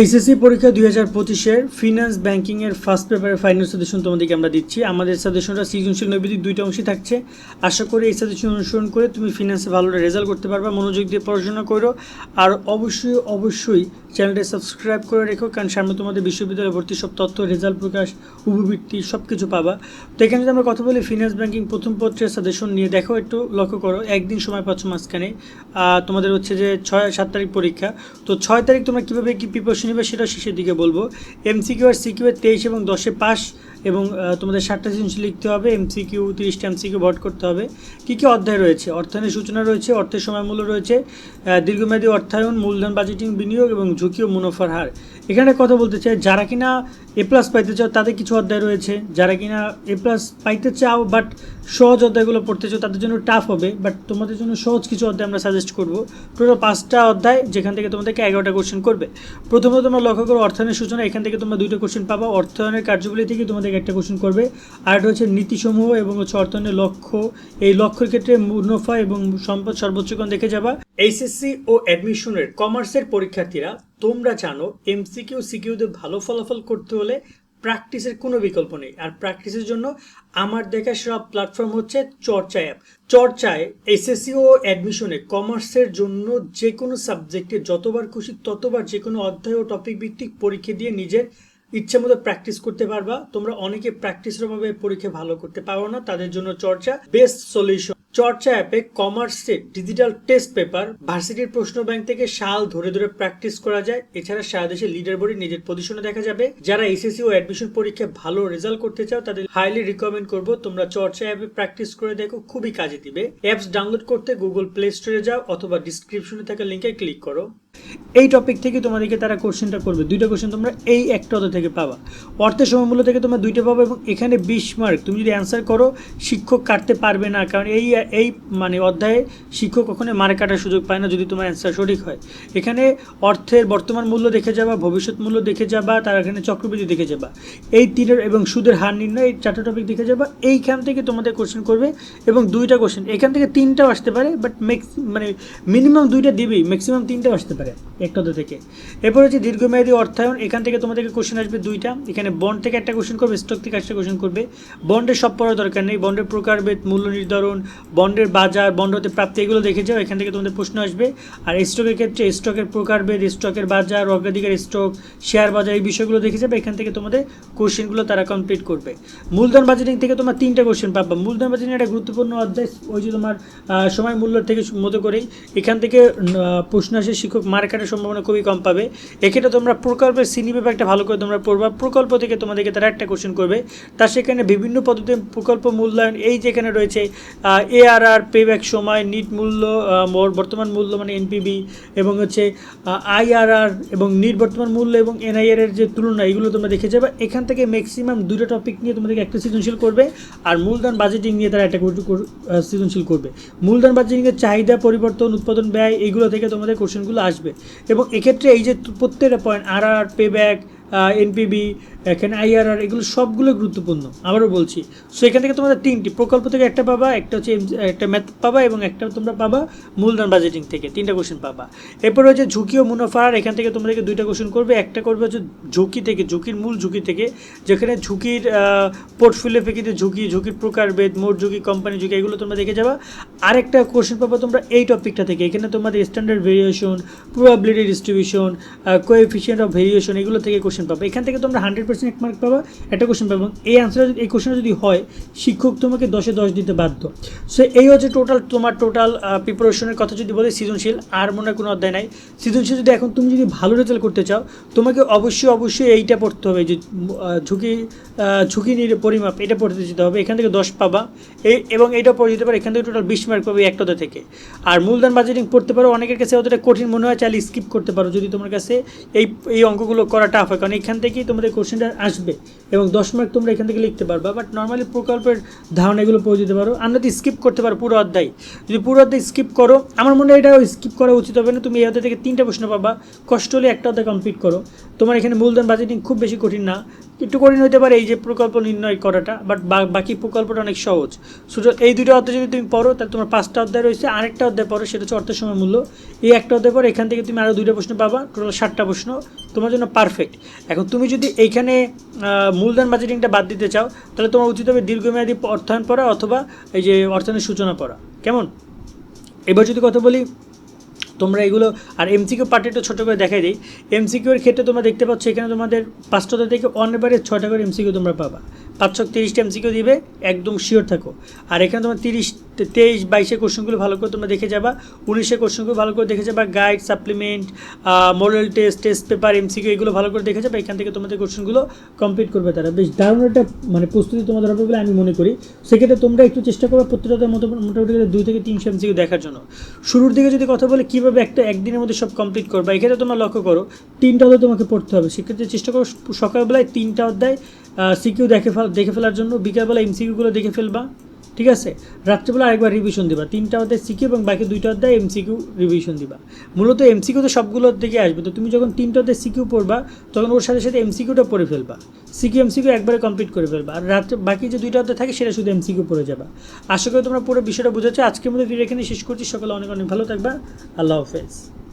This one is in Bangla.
এইচএসসি পরীক্ষা দুই হাজার পঁচিশের ফিনান্স ব্যাংকিং এর ফার্স্ট পেপারের ফাইনাল সাজেশন তোমাদেরকে আমরা দিচ্ছি। আমাদের সাজেশনটা সৃজনশীল নৈবেদিক দুইটা অংশই থাকছে। আশা করি এই সাজেশন অনুসরণ করে তুমি ফিনান্সে ভালো রেজাল্ট করতে পারবা, মনোযোগ দিয়ে পড়াশোনা করো। আর অবশ্যই অবশ্যই চ্যানেলটা সাবস্ক্রাইব করে রেখো, কারণ সামনে তোমাদের বিশ্ববিদ্যালয়ে ভর্তি সব তথ্য রেজাল্ট প্রকাশ, উপবৃত্তি সব কিছু পাবা। তো এখানে যদি আমরা কথা বলি ফিনান্স ব্যাংকিং প্রথম পত্রের সাজেশন নিয়ে, দেখো একটু লক্ষ্য করো, একদিন সময় পাচ্ছ মাঝখানে। তোমাদের হচ্ছে যে ছয়, সাত তারিখ পরীক্ষা। তো ছয় তারিখ তোমরা কীভাবে কী প্রিপারেশন নেবে সেটা শেষের দিকে বলব। এমসিকিউ আর সিকিউ এর তেইশ এবং দশে পাস এবং তোমাদের ষাটটা সৃজনশীল লিখতে হবে এমসিকিউ তিরিশটা এমসিকিউ ভোট করতে হবে। কী কী অধ্যায় রয়েছে? অর্থায়নের সূচনা রয়েছে, অর্থের সময়মূল্য রয়েছে দীর্ঘমেয়াদী অর্থায়ন, মূলধন বাজেটিং বিনিয়োগ এবং ঝুঁকি ও মুনাফার হার। এখানে কথা বলতে চাই, যারা কিনা এ প্লাস পাইতে চাও, তাদের কিছু অধ্যায় রয়েছে। যারা কিনা এ প্লাস পাইতে চাও বাট সহজ অধ্যায়গুলো পড়তে চাও, তাদের জন্য টাফ হবে বাট তোমাদের জন্য সহজ কিছু অধ্যায় আমরা সাজেস্ট করব। টোটাল পাঁচটা অধ্যায়, যেখান থেকে তোমাদেরকে এগারোটা কোশ্চেন করবে। প্রথমত তোমরা লক্ষ্য করো, অর্থায়নের সূচনা, এখান থেকে তোমরা দুইটা কোশ্চেন পাবা। অর্থায়নের কার্যগুলি থেকে তোমাদেরকে একটা কোশ্চেন করবে। আর একটা হচ্ছে নীতিসমূহ এবং হচ্ছে অর্থায়নের লক্ষ্য। এই লক্ষ্যের ক্ষেত্রে মুনাফা এবং সম্পদ সর্বোচ্চকণ দেখে যাবা। এইচএসসি ও অ্যাডমিশনের কমার্সের পরীক্ষার্থীরা তোমরা জানো এমসিকিউ সিকিউতে ভালো ফলাফল করতে হলে প্র্যাকটিসের কোনো বিকল্প নেই। আর প্র্যাকটিসের জন্য আমার দেখা সব প্ল্যাটফর্ম হচ্ছে চর্চা অ্যাপ চর্চায় এসএসসি ও অ্যাডমিশনে কমার্সের জন্য যে কোনো সাবজেক্টে যতবার খুশি ততবার যে কোনো অধ্যায় ও টপিক ভিত্তিক পরীক্ষা দিয়ে নিজের ইচ্ছে মতো প্র্যাকটিস করতে পারবা। তোমরা অনেকে প্র্যাকটিসের অভাবে পরীক্ষা ভালো করতে পারো না, তাদের জন্য চর্চা বেস্ট সলিউশন চর্চা অ্যাপে কমার্সের ডিজিটাল টেস্ট পেপার ভার্সিটির প্রশ্ন ব্যাংক থেকে সাল ধরে ধরে প্র্যাকটিস করা যায়। এছাড়া সারা দেশে লিডার বোর্ডে নিজের পজিশনে দেখা যাবে। যারা এসএসসি ও অ্যাডমিশন পরীক্ষায় ভালো রেজাল্ট করতে চাও, তাদের হাইলি রিকমেন্ড করব। তোমরা চর্চা অ্যাপে প্র্যাকটিস করে দেখো, খুবই কাজে দিবে। অ্যাপস ডাউনলোড করতে গুগল প্লে স্টোরে যাও অথবা ডিসক্রিপশনে থাকা লিঙ্কে ক্লিক করো। এই টপিক থেকে তোমাদেরকে তারা কোশ্চেনটা করবে। দুইটা কোশ্চেন তোমরা এই একটা অধ্যায় থেকে পাবা। অর্থের সময়মূল্য থেকে তোমরা দুইটা পাবো এবং এখানে বিশ মার্ক তুমি যদি অ্যান্সার করো, শিক্ষক কাটতে পারবে না। কারণ এই এই মানে অধ্যায়ে শিক্ষক কখনো মার্ক কাটার সুযোগ পায় না যদি তোমার অ্যান্সার সঠিক হয়। এখানে অর্থের বর্তমান মূল্য দেখে যাবা, ভবিষ্যৎ মূল্য দেখে যাবা, তার এখানে চক্রবৃদ্ধি দেখে যাবা। এই তিনের এবং সুদের হার নির্ণয় এই চারটা টপিক দেখে যাবা। এইখান থেকে তোমাদের কোশ্চেন করবে এবং দুইটা কোশ্চেন এখান থেকে তিনটাও আসতে পারে বাট মানে মিনিমাম দুইটা দিবেই ম্যাক্সিমাম তিনটাও আসতে পারে। একটা অধ্যায় থেকে। এরপর হচ্ছে দীর্ঘমেয়াদী অর্থায়ন, এখান থেকে তোমাদেরকে কোশ্চেন আসবে দুইটা। এখানে বন্ড থেকে একটা কোশ্চেন করবে স্টক থেকে একটা কোশ্চেন করবে। বন্ডের সব পড়ার দরকার নেই বন্ডের প্রকারভেদ, মূল্য নির্ধারণ বন্ডের বাজার বন্ড হতে প্রাপ্তি, এগুলো দেখে যাও, এখান থেকে তোমাদের প্রশ্ন আসবে। আর স্টকের ক্ষেত্রে স্টকের প্রকারভেদ স্টকের বাজার, অগ্রাধিকার স্টক শেয়ার বাজার, এই বিষয়গুলো দেখে যাবে, এখান থেকে তোমাদের কোশ্চেনগুলো তারা কমপ্লিট করবে। মূলধন বাজেটিং থেকে তোমার তিনটা কোশ্চেন পাবা। মূলধন বাজেটিং একটা গুরুত্বপূর্ণ অধ্যায়, ওই যে তোমার সময় মূল্য থেকে মতো করেই। এখান থেকে প্রশ্ন আসে শিক্ষক মার কাটার সম্ভাবনা খুবই কম পাবে। এক্ষেত্রে তোমরা প্রকল্পের সিনি ব্যাপারটা ভালো করে তোমরা পড়বা। প্রকল্প থেকে তোমাদেরকে তারা একটা কোশ্চেন করবে। তার সেখানে বিভিন্ন পদ্ধতিতে প্রকল্প মূল্যায়ন, এই যেখানে রয়েছে এআরআর পেব্যাক সময় নিট মূল্য বর্তমান মূল্য মানে এনপিবি এবং হচ্ছে আইআরআর এবং নিট বর্তমান মূল্য এবং এনআইআর এর যে তুলনা, এগুলো তোমরা দেখে যাবে। এখান থেকে ম্যাক্সিমাম দুটো টপিক নিয়ে তোমাদেরকে একটা সৃজনশীল করবে আর মূলধন বাজেটিং নিয়ে তারা একটা সৃজনশীল করবে। মূলধন বাজেটিংয়ের চাহিদা, পরিবর্তন, উৎপাদন, ব্যয়, এগুলো থেকে তোমাদের কোশ্চেনগুলো আসবে। এবং এক্ষেত্রে এই যে প্রত্যেকটা পয়েন্ট আর আর পে ব্যাক এনপিবি এখানে আইআরআর এগুলো সবগুলো গুরুত্বপূর্ণ। আবারও বলছি সো এখান থেকে তোমাদের তিনটি, প্রকল্প থেকে একটা পাবা, একটা হচ্ছে একটা ম্যাথ পাবা এবং একটা তোমরা পাবা মূলধন বাজেটিং থেকে, তিনটা কোশ্চেন পাবা। এরপর হচ্ছে ঝুঁকি ও মুনাফার এখান থেকে তোমাদেরকে দুইটা কোশ্চেন করবে। একটা করবে হচ্ছে ঝুঁকি থেকে, ঝুঁকির মূল ঝুঁকি থেকে, যেখানে ঝুঁকির পোর্টফোলিও প্রেক্ষিতে ঝুঁকি, ঝুঁকির প্রকারভেদ, মোট ঝুঁকি কোম্পানি ঝুঁকি, এগুলো তোমরা দেখে যাবা। আরেকটা কোশ্চেন পাবা তোমরা এই টপিকটা থেকে, এখানে তোমাদের standard variation probability distribution coefficient of variation এগুলো থেকে কোশ্চেন পাবা। এখান থেকে তোমরা হান্ড্রেড পার্সেন্ট এক মার্ক পাবা, একটা কোশ্চেন পাবা। এই আনসার এই কোশ্চেনটা যদি হয়, শিক্ষক তোমাকে দশে দশ দিতে বাধ্য। সো এই হচ্ছে টোটাল তোমার টোটাল প্রিপারেশনের কথা যদি বলি সৃজনশীল, আর মনে কোনো অধ্যায় নাই। সৃজনশীল যদি এখন তুমি যদি ভালো রেজাল্ট করতে চাও, তোমাকে অবশ্যই অবশ্যই এইটা পড়তে হবে যে ঝুঁকি ঝুঁকি পরিমাপ, এটা পড়তে যেতে হবে। এখান থেকে দশ পাবা। এই এবং এটা পড়ে যেতে পারে, এখান থেকে টোটাল বিশ মার্ক পাবে একটা থেকে। আর মূলধন বাজেটিং পড়তে পারো, অনেকের কাছে অতটা কঠিন মনে হয়, চাইলে স্কিপ করতে পারো। যদি তোমার কাছে এই এই অঙ্কগুলো করা টাফ হয়, কারণ এখান থেকেই তোমাদের কোশ্চেনটা আসবে এবং দশ মার্ক তোমরা এখান থেকে লিখতে পারবা। বাট নর্মালি প্রকল্পের ধারণা এগুলো পড়ে যেতে পারো। আমরা যদি স্কিপ করতে পারো পুরো অধ্যায়, যদি পুরো অধ্যায় স্কিপ করো, আমার মনে হয় এটা স্কিপ করা উচিত হবে না। তুমি এই অধ্যায় থেকে তিনটা প্রশ্ন পাবা। কষ্ট হলে একটা অধ্যায় কমপ্লিট করো। তোমার এখানে মূলধন বাজেটিং খুব বেশি কঠিন না। একটু কঠিন হতে পারে এই যে প্রকল্প নির্ণয় করাটা বাট বাকি প্রকল্পটা অনেক সহজ। শুধু এই দুটো অধ্যায় যদি তুমি পড়ো, তাহলে তোমার পাঁচটা অধ্যায় রয়েছে, আরেকটা অধ্যায় পড়ো, সেটা হচ্ছে অর্থের সময় মূল্য। এই একটা অধ্যায় পড়ো, এখান থেকে তুমি আরও দুইটা প্রশ্ন পাবা টোটাল ষাটটা প্রশ্ন, তোমার জন্য পারফেক্ট এখন তুমি যদি এইখানে মূলধন বাজেটিংটা বাদ দিতে চাও, তাহলে তোমার উচিত হবে দীর্ঘমেয়াদী অর্থায়ন পড়া অথবা এই যে অর্থায়নের সূচনা পড়া। কেমন? এবার যদি কথা বলি তোমরা এগুলো, আর এমসিকিউ পার্টি একটু ছোটো করে দেখাই দিই। এমসিকিউর ক্ষেত্রে তোমরা দেখতে পাচ্ছ এখানে তোমাদের পাঁচটা থেকে অনেবারে ছটা করে এমসিকিউ তোমরা পাবা। পাঁচশো তিরিশটা এমসিকিউ দিবে, একদম শিওর থাকো। আর এখানে তোমার তিরিশ তেইশ, বাইশে কোশ্চেনগুলো ভালো করে তোমরা দেখে যাবা, উনিশে কোশ্চেনগুলো ভালো করে দেখে যাবা guide supplement model test test paper MCQ এগুলো ভালো করে দেখে যাবে, এখান থেকে তোমাদের কোশ্চেনগুলো কমপ্লিট করবে তারা। বেশ দারুণ একটা মানে প্রস্তুতি তোমাদের হবে বলে আমি মনে করি। সেক্ষেত্রে তোমরা একটু চেষ্টা করো প্রত্যেকটার মতো মোটামুটি দুই থেকে তিনশো এমসিকিউ দেখার জন্য। শুরুর দিকে যদি কথা বলে কীভাবে একটা একদিনের মধ্যে সব কমপ্লিট করবা, এক্ষেত্রে তোমরা লক্ষ্য করো, তিনটা অধ্যায় তোমাকে পড়তে হবে। সেক্ষেত্রে চেষ্টা করো সকালবেলায় তিনটা অধ্যায় সিকিউ দেখে দেখে ফেলার জন্য বিকালবেলা এমসিকিউগুলো দেখে ফেলবা। ঠিক আছে? রাত্রেবেলা আরেকবার রিভিশন দিবা। তিনটা অধ্যায় সিকিউ এবং বাকি দুইটা অধ্যায় এমসিকিউ রিভিশন দিবা। মূলত এমসিকিউ তো সবগুলো দিকে আসবে। তো তুমি যখন তিনটা অধ্যায় সিকিউ পড়বা, তখন ওর সাথে সাথে এমসিকিউটা পড়ে ফেলবা। সিকিউ এমসিকিউ একবারে কমপ্লিট করে ফেলবা। আর রাত্রে বাকি যে দুইটা অধ্যায় থাকে, সেটা শুধু এমসিকিউ পড়ে যাবা। আশা করি তোমরা পুরো বিষয়টা বুঝেছ। আজকের মধ্যে ভিডিও এখানে শেষ করছি। সকালে অনেক অনেক ভালো থাকবা। আল্লাহ হাফেজ।